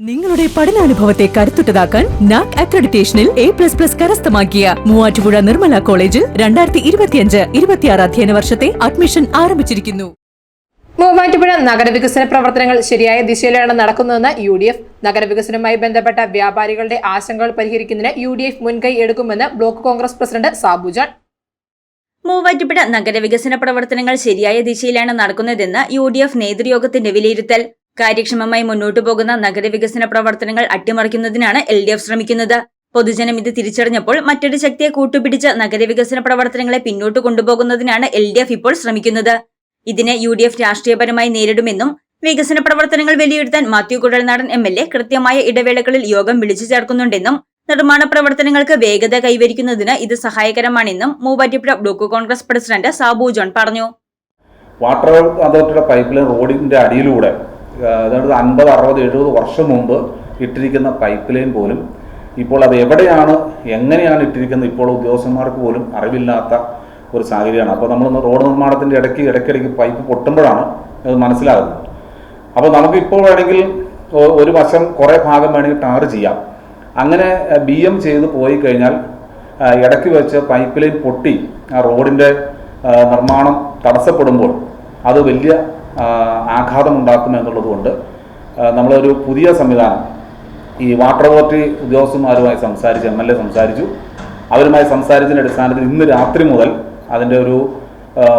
നിങ്ങളുടെ പഠനാനുഭവത്തെ കരുത്തുറ്റതാക്കാൻ നാക് അക്രഡിറ്റേഷനിൽ എ പ്ലസ് പ്ലസ് കരസ്ഥമാക്കിയ മൂവാറ്റുപുഴ നിർമ്മല കോളേജിൽ രണ്ടായിരത്തി ഇരുപത്തിയഞ്ച് ഇരുപത്തിയാറ് അധ്യയന വർഷത്തെ അഡ്മിഷൻ ആരംഭിച്ചിരിക്കുന്നു. മൂവാറ്റുപുഴ നഗരവികസന പ്രവർത്തനങ്ങൾ ശരിയായ ദിശയിലാണ് നടക്കുന്നതെന്ന് യു ഡി എഫ് നഗരവികസനവുമായി ബന്ധപ്പെട്ട വ്യാപാരികളുടെ ആശങ്കകൾ പരിഹരിക്കുന്നതിന് യു ഡി എഫ് മുൻകൈ എടുക്കുമെന്ന് block Congress president Sabu John Muvattupuzha നഗരവികസന പ്രവർത്തനങ്ങൾ ശരിയായ ദിശയിലാണ് നടക്കുന്നതെന്ന് യു ഡി എഫ് നേതൃയോഗത്തിന്റെ വിലയിരുത്തൽ. കാര്യക്ഷമമായി മുന്നോട്ടു പോകുന്ന നഗരവികസന പ്രവർത്തനങ്ങൾ അട്ടിമറിക്കുന്നതിനാണ് എൽ ഡി എഫ് ശ്രമിക്കുന്നത്. പൊതുജനം ഇത് തിരിച്ചറിഞ്ഞപ്പോൾ മറ്റൊരു ശക്തിയെ കൂട്ടുപിടിച്ച് നഗരവികസന പ്രവർത്തനങ്ങളെ പിന്നോട്ട് കൊണ്ടുപോകുന്നതിനാണ് എൽ ഡി എഫ് ഇപ്പോൾ ശ്രമിക്കുന്നത്. ഇതിനെ യു ഡി എഫ് രാഷ്ട്രീയപരമായി നേരിടുമെന്നും വികസന പ്രവർത്തനങ്ങൾ വിലയിരുത്താൻ Mathew Kuzhalnadan M L A കൃത്യമായ ഇടവേളകളിൽ യോഗം വിളിച്ചു ചേർക്കുന്നുണ്ടെന്നും നിർമ്മാണ പ്രവർത്തനങ്ങൾക്ക് വേഗത കൈവരിക്കുന്നതിന് ഇത് സഹായകരമാണെന്നും മൂവാറ്റുപുഴ ബ്ലോക്ക് കോൺഗ്രസ് പ്രസിഡന്റ് സാബു ജോൺ പറഞ്ഞു. വാട്ടർ അതോറിറ്റിയുടെ പൈപ്പ് ലൈൻ റോഡിന്റെ അടിയിലൂടെ അതായത് അൻപത് അറുപത് എഴുപത് വർഷം മുമ്പ് ഇട്ടിരിക്കുന്ന പൈപ്പ് ലൈൻ പോലും ഇപ്പോൾ അത് എവിടെയാണ് എങ്ങനെയാണ് ഇട്ടിരിക്കുന്നത് ഇപ്പോൾ ഉദ്യോഗസ്ഥന്മാർക്ക് പോലും അറിവില്ലാത്ത ഒരു സാഹചര്യമാണ്. അപ്പോൾ നമ്മൾ റോഡ് നിർമ്മാണത്തിന്റെ ഇടയ്ക്ക് ഇടയ്ക്കിടയ്ക്ക് പൈപ്പ് പൊട്ടുമ്പോഴാണ് അത് മനസ്സിലാകുന്നത്. അപ്പോൾ നമുക്ക് ഇപ്പോൾ വേണമെങ്കിൽ ഒരു വശം കുറേ ഭാഗം വേണമെങ്കിൽ ടാർ ചെയ്യാം. അങ്ങനെ ബി എം ചെയ്ത് പോയി കഴിഞ്ഞാൽ ഇടയ്ക്ക് വെച്ച് പൈപ്പ് ലൈൻ പൊട്ടി ആ റോഡിന്റെ നിർമ്മാണം തടസ്സപ്പെടുമ്പോൾ അത് വലിയ ആ, ആഘാതം ഉണ്ടാക്കും എന്നുള്ളതുകൊണ്ട് നമ്മളൊരു പുതിയ സംവിധാനം ഈ വാട്ടർ അതോറിറ്റി ഉദ്യോഗസ്ഥന്മാരുമായി സംസാരിച്ച് എം എൽ എ സംസാരിച്ചു. അവരുമായി സംസാരിച്ചതിന്റെ അടിസ്ഥാനത്തിൽ ഇന്ന് രാത്രി മുതൽ അതിന്റെ ഒരു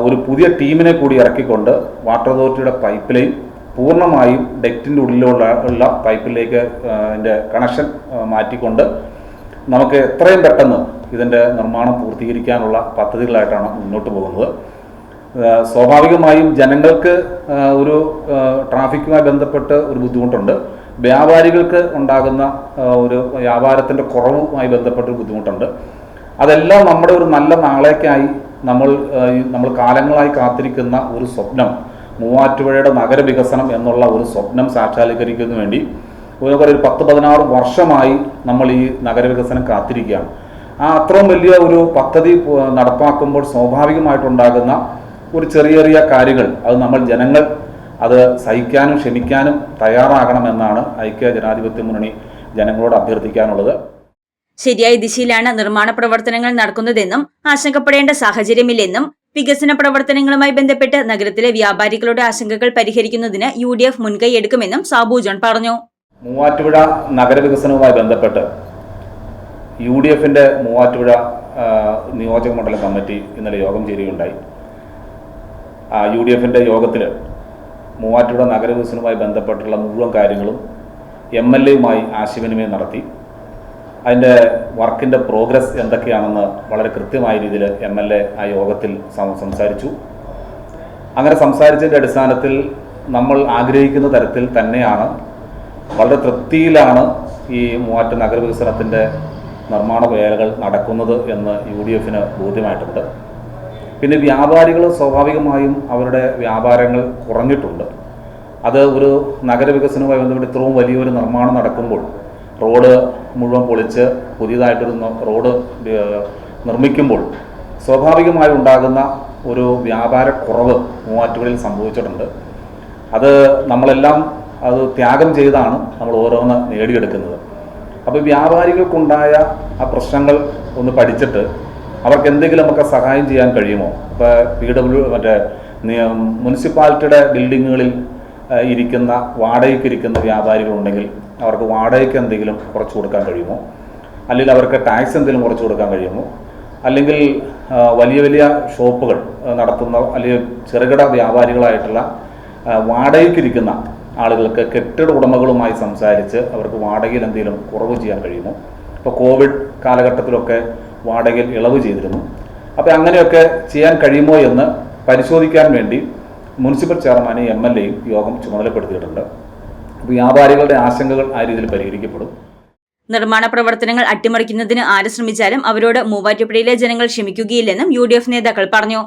ഒരു പുതിയ ടീമിനെ കൂടി ഇറക്കിക്കൊണ്ട് വാട്ടർ അതോറിറ്റിയുടെ പൈപ്പ് ലൈൻ പൂർണമായും ഡെക്റ്റിന്റെ ഉള്ളിലുള്ള ഉള്ള പൈപ്പിലേക്ക് അതിന്റെ കണക്ഷൻ മാറ്റിക്കൊണ്ട് നമുക്ക് എത്രയും പെട്ടെന്ന് ഇതിന്റെ നിർമ്മാണം പൂർത്തീകരിക്കാനുള്ള പദ്ധതികളായിട്ടാണ് മുന്നോട്ട് പോകുന്നത്. സ്വാഭാവികമായും ജനങ്ങൾക്ക് ഒരു ട്രാഫിക്കുമായി ബന്ധപ്പെട്ട് ഒരു ബുദ്ധിമുട്ടുണ്ട്. വ്യാപാരികൾക്ക് ഉണ്ടാകുന്ന ഒരു വ്യാപാരത്തിന്റെ കുറവുമായി ബന്ധപ്പെട്ട ഒരു ബുദ്ധിമുട്ടുണ്ട്. അതെല്ലാം നമ്മുടെ ഒരു നല്ല നാളേക്കായി നമ്മൾ നമ്മൾ കാലങ്ങളായി കാത്തിരിക്കുന്ന ഒരു സ്വപ്നം മൂവാറ്റുപുഴയുടെ നഗരവികസനം എന്നുള്ള ഒരു സ്വപ്നം സാക്ഷാത്കരിക്കുന്നതിന് വേണ്ടി ഒരു ഒരു പത്ത് പതിനാറ് വർഷമായി നമ്മൾ ഈ നഗരവികസനം കാത്തിരിക്കുകയാണ്. ആ അത്രയും വലിയ ഒരു പദ്ധതി നടപ്പാക്കുമ്പോൾ സ്വാഭാവികമായിട്ടുണ്ടാകുന്ന ഒരു ചെറിയ ചെറിയ കാര്യങ്ങൾ അത് നമ്മൾ ജനങ്ങൾ അത് സഹിക്കാനും ക്ഷമിക്കാനും തയ്യാറാകണമെന്നാണ് ഐക്യ ജനാധിപത്യ മുന്നണി ജനങ്ങളോട് അഭ്യർത്ഥിക്കാനുള്ളത്. ശരിയായ ദിശയിലാണ് നിർമ്മാണ പ്രവർത്തനങ്ങൾ നടക്കുന്നതെന്നും ആശങ്കപ്പെടേണ്ട സാഹചര്യമില്ലെന്നും വികസന പ്രവർത്തനങ്ങളുമായി ബന്ധപ്പെട്ട് നഗരത്തിലെ വ്യാപാരികളുടെ ആശങ്കകൾ പരിഹരിക്കുന്നതിന് യു ഡി എഫ് മുൻകൈ എടുക്കുമെന്നും സാബു ജോൺ പറഞ്ഞു. മൂവാറ്റുപുഴ നഗരവികസനവുമായി ബന്ധപ്പെട്ട് യു ഡി എഫിന്റെ മൂവാറ്റുപുഴ നിയോജക മണ്ഡലം കമ്മിറ്റി ഇന്നലെ യോഗം ചേരുകയുണ്ടായി. യു ഡി എഫിന്റെ യോഗത്തിൽ മൂവാറ്റുപുഴ നഗരവികസനവുമായി ബന്ധപ്പെട്ടുള്ള മുഴുവൻ കാര്യങ്ങളും എം എൽ എയുമായി ആശയവിനിമയം നടത്തി. അതിന്റെ വർക്കിന്റെ പ്രോഗ്രസ് എന്തൊക്കെയാണെന്ന് വളരെ കൃത്യമായ രീതിയിൽ എം എൽ എ ആ യോഗത്തിൽ സംസാരിച്ചു. അങ്ങനെ സംസാരിച്ചതിന്റെ അടിസ്ഥാനത്തിൽ നമ്മൾ ആഗ്രഹിക്കുന്ന തരത്തിൽ തന്നെയാണ് വളരെ തൃപ്തിയിലാണ് ഈ മൂവാറ്റ് നഗരവികസനത്തിന്റെ നിർമ്മാണ വേലകൾ നടക്കുന്നത് എന്ന് യു ഡി എഫിന് ബോധ്യമായിട്ടുണ്ട്. പിന്നെ വ്യാപാരികൾ സ്വാഭാവികമായും അവരുടെ വ്യാപാരങ്ങൾ കുറഞ്ഞിട്ടുണ്ട്. അത് ഒരു നഗരവികസനവുമായി ബന്ധപ്പെട്ട് ഇത്രയും വലിയൊരു നിർമ്മാണം നടക്കുമ്പോൾ റോഡ് മുഴുവൻ പൊളിച്ച് പുതിയതായിട്ടൊരു റോഡ് നിർമ്മിക്കുമ്പോൾ സ്വാഭാവികമായി ഉണ്ടാകുന്ന ഒരു വ്യാപാര കുറവ് മൂവാറ്റുപുഴയിൽ സംഭവിച്ചിട്ടുണ്ട്. അത് നമ്മളെല്ലാം അത് ത്യാഗം ചെയ്താണ് നമ്മൾ ഓരോന്ന് നേടിയെടുക്കുന്നത്. അപ്പോൾ വ്യാപാരികൾക്കുണ്ടായ ആ പ്രശ്നങ്ങൾ ഒന്ന് പഠിച്ചിട്ട് അവർക്ക് എന്തെങ്കിലും നമുക്ക് സഹായം ചെയ്യാൻ കഴിയുമോ? ഇപ്പോൾ പി ഡബ്ല്യു മറ്റേ മുനിസിപ്പാലിറ്റിയുടെ ബിൽഡിങ്ങുകളിൽ ഇരിക്കുന്ന വാടകയ്ക്ക് ഇരിക്കുന്ന വ്യാപാരികളുണ്ടെങ്കിൽ അവർക്ക് വാടകയ്ക്ക് എന്തെങ്കിലും കുറച്ച് കൊടുക്കാൻ കഴിയുമോ? അല്ലെങ്കിൽ അവർക്ക് ടാക്സ് എന്തെങ്കിലും കുറച്ച് കൊടുക്കാൻ കഴിയുമോ? അല്ലെങ്കിൽ വലിയ വലിയ ഷോപ്പുകൾ നടത്തുന്ന അല്ലെങ്കിൽ ചെറുകിട വ്യാപാരികളായിട്ടുള്ള വാടകയ്ക്കിരിക്കുന്ന ആളുകൾക്ക് കെട്ടിട ഉടമകളുമായി സംസാരിച്ച് അവർക്ക് വാടകയിൽ എന്തെങ്കിലും കുറവ് ചെയ്യാൻ കഴിയുമോ? ഇപ്പോൾ കോവിഡ് കാലഘട്ടത്തിലൊക്കെ വാടകയിൽ ഇളവ് ചെയ്തിരുന്നു. അപ്പോൾ അങ്ങനെയൊക്കെ ചെയ്യാൻ കഴിയുമോ എന്ന് പരിശോധിക്കാൻ വേണ്ടി മുനിസിപ്പൽ ചെയർമാനെയും എം എൽ എയും യോഗം ചുമതലപ്പെടുത്തിയിട്ടുണ്ട്. വ്യാപാരികളുടെ ആശങ്കകൾ ആ രീതിയിൽ പരിഹരിക്കപ്പെടും. നിർമ്മാണ പ്രവർത്തനങ്ങൾ അട്ടിമറിക്കുന്നതിന് ആര് ശ്രമിച്ചാലും അവരോട് മൂവാറ്റുപുഴയിലെ ജനങ്ങൾ ക്ഷമിക്കുകയില്ലെന്നും യു ഡി എഫ് നേതാക്കൾ പറഞ്ഞു.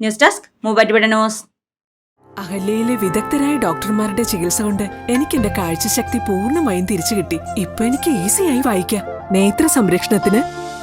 News desk Muvattupuzha news. അഹല്യയിലെ വിദഗ്ധരായ ഡോക്ടർമാരുടെ ചികിത്സ കൊണ്ട് എനിക്ക് എന്റെ കാഴ്ചശക്തി പൂർണമായും തിരിച്ചു കിട്ടി. ഇപ്പൊ എനിക്ക് ഈസിയായി വായിക്കാം. നേത്ര സംരക്ഷണത്തിന്